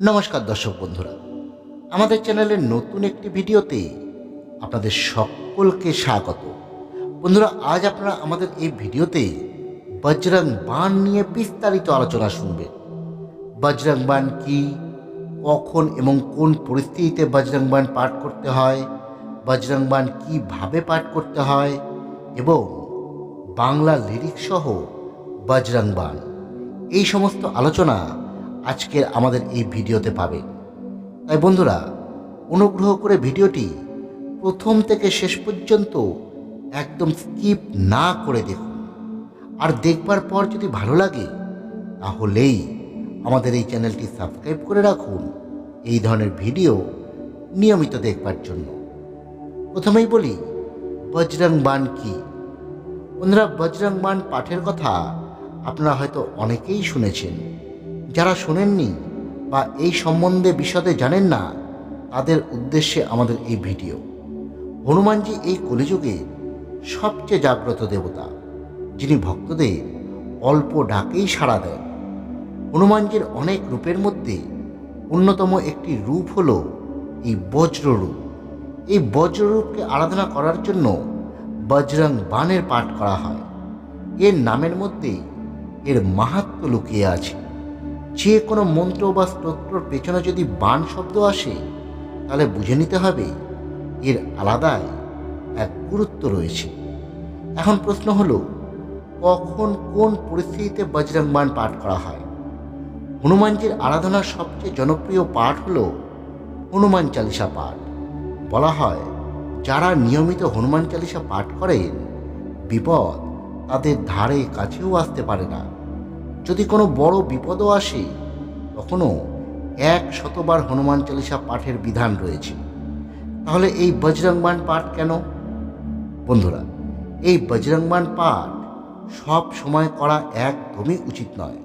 নমস্কার দর্শক বন্ধুরা। আমাদের চ্যানেলের নতুন একটি ভিডিওতে আপনাদের সকলকে স্বাগত। বন্ধুরা, আজ আপনারা আমাদের এই ভিডিওতে বজরং বান নিয়ে বিস্তারিত আলোচনা শুনবেন। বজরং বান কি, কখন এবং কোন পরিস্থিতিতে বজরং বান পাঠ করতে হয়, বজরং বান কীভাবে পাঠ করতে হয় এবং বাংলা লিরিক্স সহ বজরং বান এই সমস্ত আলোচনা আজকের আমাদের এই ভিডিওতে পাবে। তাই বন্ধুরা, অনুগ্রহ করে ভিডিওটি প্রথম থেকে শেষ পর্যন্ত একদম স্কিপ না করে দেখুন। আর দেখবার পর যদি ভালো লাগে, তাহলেই আমাদের এই চ্যানেলটি সাবস্ক্রাইব করে রাখুন এই ধরনের ভিডিও নিয়মিত দেখবার জন্য। প্রথমেই বলি, বজরং বান কি? বন্ধুরা, বজরং বান পাঠের কথা আপনারা হয়তো অনেকেই শুনেছেন। যারা শোনেননি বা এই সম্বন্ধে বিশদে জানেন না, তাদের উদ্দেশ্যে আমাদের এই ভিডিও। হনুমানজি এই কলিযুগে সবচেয়ে জাগ্রত দেবতা, যিনি ভক্তদের অল্প ডাকেই সাড়া দেন। হনুমানজির অনেক রূপের মধ্যে অন্যতম একটি রূপ হল এই বজ্ররূপ। এই বজ্ররূপকে আরাধনা করার জন্য বজরং বানের পাঠ করা হয়। এর নামের মধ্যে এর মাহাত্ম লুকিয়ে আছে। যে কোনো মন্ত্র বা স্তোত্রর পেছনে যদি বান শব্দ আসে, তাহলে বুঝে নিতে হবে এর আলাদাই এক গুরুত্ব রয়েছে। এখন প্রশ্ন হলো, কখন কোন পরিস্থিতিতে বজরং বান পাঠ করা হয়? হনুমানজির আরাধনার সবচেয়ে জনপ্রিয় পাঠ হলো হনুমান চালিসা পাঠ। বলা হয়, যারা নিয়মিত হনুমান চালিসা পাঠ করেন, বিপদ তাদের ধারে কাছেও আসতে পারে না। যদি কোনো বড় বিপদও আসে, তখনও এক শতবার হনুমান চালিসা পাঠের বিধান রয়েছে। তাহলে এই বজরংবান পাঠ কেন? বন্ধুরা, এই বজরংবান পাঠ সব সময় করা একদমই উচিত নয়।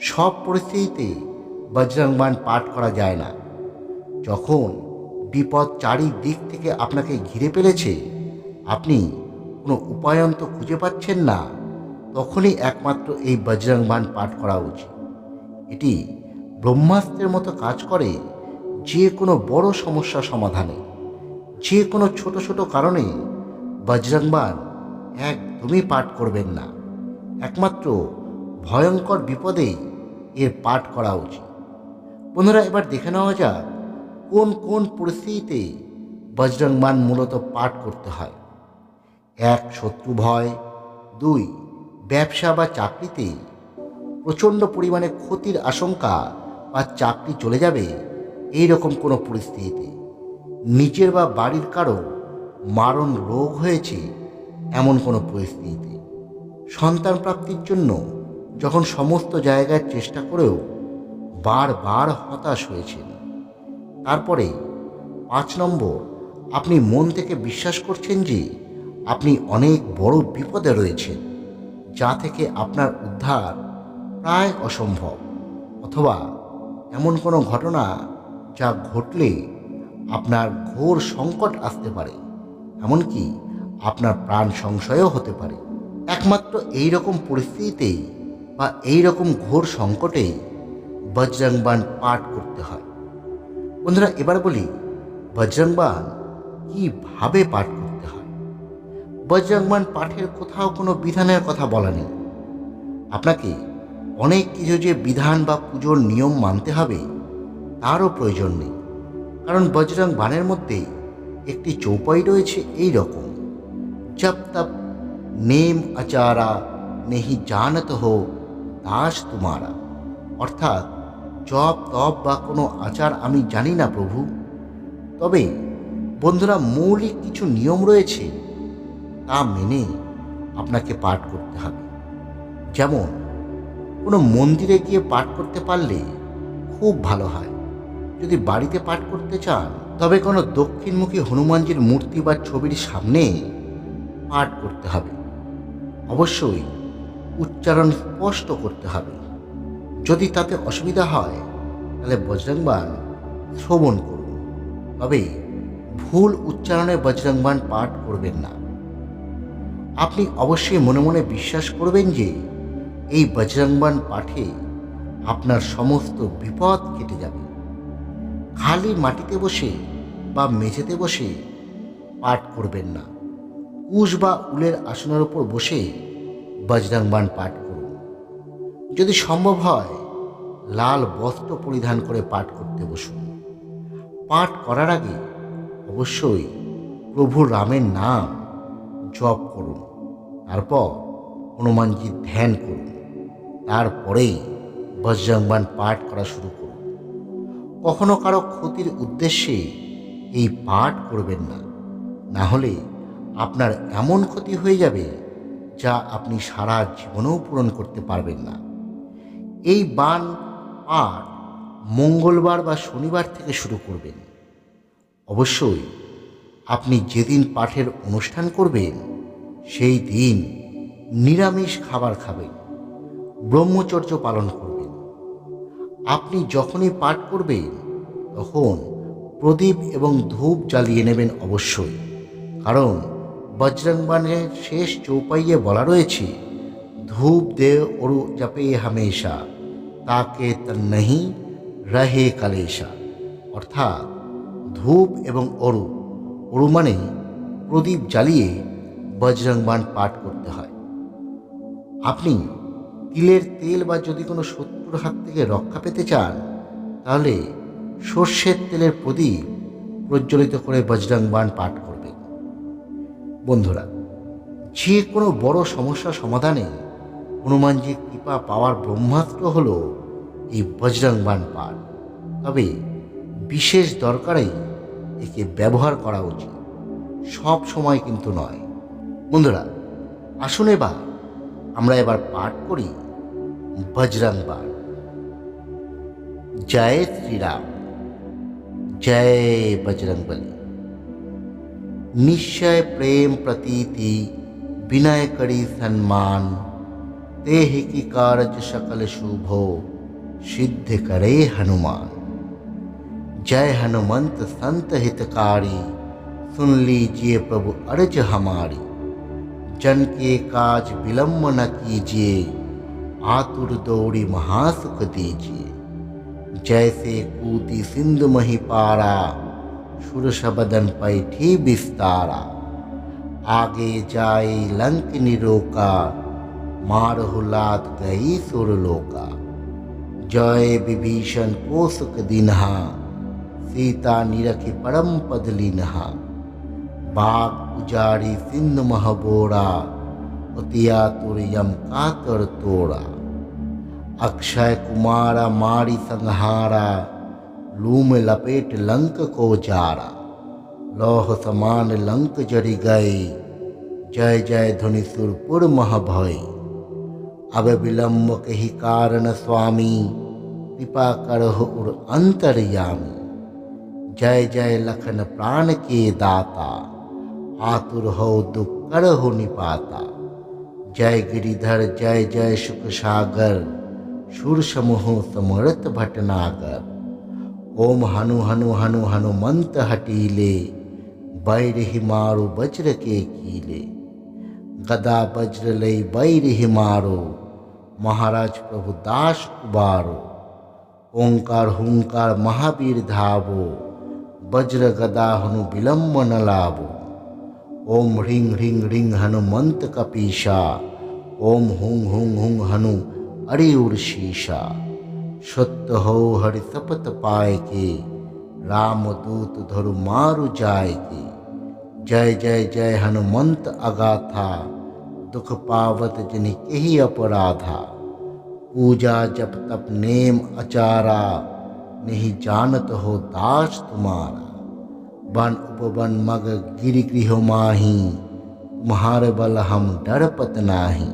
সব পরিস্থিতিতে বজরংবান পাঠ করা যায় না। যখন বিপদ চারিদিক থেকে আপনাকে ঘিরে ফেলেছে, আপনি কোনো উপায়ন্ত খুঁজে পাচ্ছেন না। তখনই একমাত্র এই বজরংবান পাঠ করা উচিত। এটি ব্রহ্মাস্ত্রের মতো কাজ করে যে কোনো বড় সমস্যা সমাধানে, যে কোনো ছোট ছোট কারণে বজরংবান একদমই পাঠ করবেন না। একমাত্র ভয়ঙ্কর বিপদে এর পাঠ করা উচিত। বন্ধুরা, এবার দেখে নেওয়া যাক কোন কোন পরিস্থিতিতে বজরংবান মূলত পাঠ করতে হয়। এক, শত্রু ভয়। দুই ব্যবসা বা চাকরিতে প্রচণ্ড পরিমাণে ক্ষতির আশঙ্কা বা চাকরি চলে যাবে এই রকম কোনো পরিস্থিতিতে নিজের বা বাড়ির কারও মারণ রোগ হয়েছে এমন কোনো পরিস্থিতিতে। সন্তান প্রাপ্তির জন্য যখন সমস্ত জায়গায় চেষ্টা করেও বারবার হতাশ হয়েছেন, তারপরে পাঁচ নম্বর, আপনি মন থেকে বিশ্বাস করছেন যে আপনি অনেক বড় বিপদে রয়েছেন। যা থেকে আপনার উদ্ধার প্রায় অসম্ভব। অথবা এমন কোনো ঘটনা যা ঘটলে আপনার ঘোর সংকট আসতে পারে, এমনকি আপনার প্রাণ সংশয়ও হতে পারে। একমাত্র এই রকম পরিস্থিতিতেই বা এই রকম ঘোর সংকটে বজরংবান পাঠ করতে হয়। বন্ধুরা, এবার বলি বজরংবান কীভাবে পাঠ বজরংবান পাঠের কোথাও কোনো বিধানের কথা বলা নেই। আপনাকে অনেক কিছু যে বিধান বা পুজোর নিয়ম মানতে হবে, তারও প্রয়োজন নেই। কারণ বজরং বানের মধ্যে একটি চৌপাই রয়েছে এই রকম। জব তপ, নেম আচারা, নেহি জানত হো দাস তোমারা। অর্থাৎ জপ তপ বা কোনো আচার আমি জানি না প্রভু। তবে বন্ধুরা মৌলিক কিছু নিয়ম রয়েছে তা মেনে আপনাকে পাঠ করতে হবে। যেমন, কোনো মন্দিরে গিয়ে পাঠ করতে পারলে খুব ভালো হয়। যদি বাড়িতে পাঠ করতে চান, তবে কোনো দক্ষিণমুখী হনুমানজির মূর্তি বা ছবির সামনে পাঠ করতে হবে। অবশ্যই উচ্চারণ স্পষ্ট করতে হবে। যদি তাতে অসুবিধা হয়, তাহলে বজরংবান শ্রবণ করুন। তবে ভুল উচ্চারণে বজরংবান পাঠ করবেন না। আপনি অবশ্যই মনে মনে বিশ্বাস করবেন যে এই বজরংবান পাঠে আপনার সমস্ত বিপদ কেটে যাবে। খালি মাটিতে বসে বা মেঝেতে বসে পাঠ করবেন না। কুশ বা উলের আসনের ওপর বসে বজরং বাণ পাঠ করুন। যদি সম্ভব হয়, লাল বস্ত্র পরিধান করে পাঠ করতে বসুন। পাঠ করার আগে অবশ্যই প্রভু রামের নাম জপ করুন। তারপর হনুমানজির ধ্যান করুন। তারপরেই বজ্রংবান পাঠ করা শুরু করুন। কখনো কারও ক্ষতির উদ্দেশ্যে এই পাঠ করবেন না। না হলে আপনার এমন ক্ষতি হয়ে যাবে যা আপনি সারা জীবনেও পূরণ করতে পারবেন না। এই বান পাঠ মঙ্গলবার বা শনিবার থেকে শুরু করবেন। অবশ্যই আপনি যেদিন পাঠের অনুষ্ঠান করবেন সেই দিন নিরামিষ খাবার খাবেন, ব্রহ্মচর্য পালন করবেন। আপনি যখনই পাঠ করবেন, তখন প্রদীপ এবং ধূপ জ্বালিয়ে নেবেন অবশ্যই। কারণ বজরংবানের শেষ চৌপাইয়ে বলা রয়েছে, ধূপ দে অরু জপে হামেশা, তাকে তন্নহি রহে কালেশা। অর্থাৎ ধূপ এবং অরু অরু মানে প্রদীপ জ্বালিয়ে বজরংবান পাঠ করতে হয়। আপনি তিলের তেল বা যদি কোনো শত্রুর হাত থেকে রক্ষা পেতে চান, তাহলে সর্ষের তেলের প্রদীপ প্রজ্বলিত করে বজরংবান পাঠ করবেন। বন্ধুরা, যে কোনো বড় সমস্যা সমাধানে হনুমানজির কৃপা পাওয়ার ব্রহ্মাস্ত্র হল এই বজরংবান পাঠ। তবে বিশেষ দরকারেই একে ব্যবহার করা উচিত। সব সময় কিন্তু নয়। বন্ধুরা, আসুন এবার আমরা এবার পাঠ করি বজরং বার জয় শ্রীরাম, জয় বজরং বলি। নিশ্চয় প্রেম প্রতীতি বিনয় করি সম্মান তে কি কার্য সকল শুভ, সিদ্ধ করে হনুমান। জয় হনুমন্ত সন্ত হিতকারী सुन लीजिए प्रभु অর্জ हमारी जन के काज विलम्ब न कीजिए, आतुर दौड़ी महासुख दीजिए। जैसे कूदी सिंधु मही पारा सुरसबदन पैठी विस्तारा आगे जाए लंक निरोका मार लात गई सुरलोका जय विभीषण कोसक दिनहा, सीता निरखि परम पद लीनहा। बाग उजाड़ी सिंध महबोरा उतिया तुरयम कातर तोड़ा। अक्षय कुमारा मारी संहारा, लूम लपेट लंक को जारा। लौह समान लंक जरि गए जय जय धुनि सुरपुर महभय अब विलम्ब कही कारण स्वामी, कृपा करहो उर अंतर्यामी। जय जय लखन प्राण के दाता। आतुर हो दुख करहो निपाता जय गिरिधर जय जय शुक सागर सुर समूह समर्थ भटनागर ओम हनु हनु हनु हनुमंत हटीले बैर ही मारो वज्र के कीले गदा वज्र लई बैर ही मारो महाराज प्रभु दास उबारो ओंकार हुंकार महावीर धावो वज्र गदा हनु विलम्ब न लावो ओम ह्रीं ह्रीं ह्रीं हनुमंत कपीशा ओम हुं हुं हुं हनु अरे उर्शीशा सत्य हो हरि तपत पाए के, राम दूत धरु मारु जाए के। जय जय जय हनुमंत अगाथा, दुख पावत जिन ही अपराधा। पूजा जप तप नेम अचारा, नहीं जानत हो दास तुम्हारा। वन उपवन मग गिरि गृह माही तुम्हारे बल हम डरपत नाही।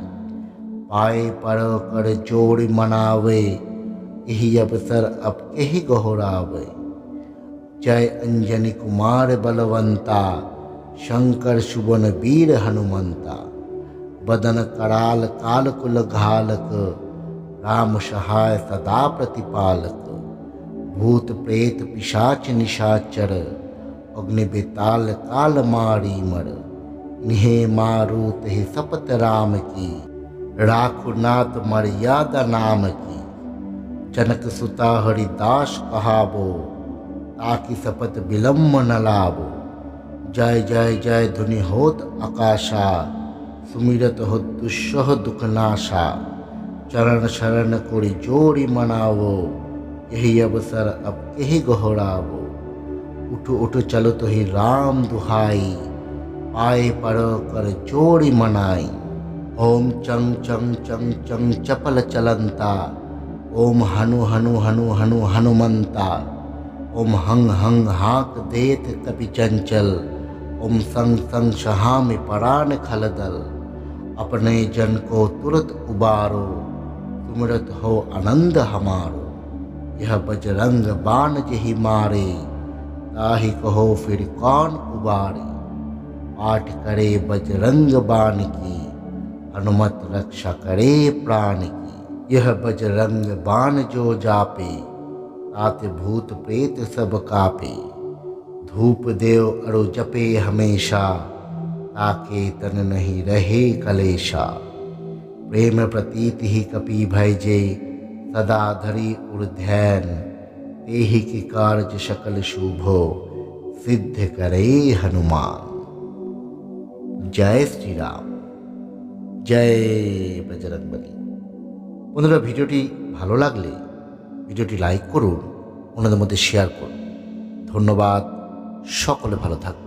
पाए पर कर जोड़ मनावे यही अवसर अब यही गहोरावे। जय अंजनी कुमार बलवंता, शंकर सुबन वीर हनुमंता। बदन कराल काल कुल घालक, राम सहाय सदा प्रतिपालक। भूत प्रेत पिशाच निशाचर। અગ્નિ બે તાલ કાલ મારી મળ નિહે મારું તે સપત રામ કી રાખુનાથ મર્યાદા નામ કી જનક સુતા હરિદાસ કહાવો તાકી સપત વિલંબ ન લાવો জয় জয় জয় ধ্বনি হোত আকাশা সুমিরত হোত দুঃসহ দুঃখনাশা চরণ শরণ করি জোড়ি মনাবো এই অবসর অব কেহি গহরাবো उठो उठो, चलो तो ही राम दुहाई, पाए पड़ो कर जोड़ी मनाई। ओम चंग चंग चंग चंग, चपल चलंता। ओम हनु हनु हनु हनु, हनुमंता। ओम हंग हंग हाक देत कपि चंचल। ओम संग संग, शहाम परान खलदल। अपने जन को तुरत उबारो। तुमरत हो आनंद हमारो। यह बजरंग बाण जही मारे। ताहि कहो फिर कौन उबारे। पाठ करे बजरंग बाण की हनुमत रक्षा करे प्राण की यह बजरंग बाण जो जापे, तात भूत प्रेत सब कापे। धूप देव अरु जपे हमेशा, ताके तन नहीं रहे कलेशा। प्रेम प्रतीत ही कपि भय जे, सदा धरि उर्ध्यान এহি কি কার্য সকালে শুভ সিদ্ধ করে হনুমান জয় শ্রীরাম জয় বজরংবলী বন্ধুরা, ভিডিওটি ভালো লাগলে ভিডিওটি লাইক করুন ওনাদের মধ্যে শেয়ার করুন। ধন্যবাদ, সকলে ভালো থাকুন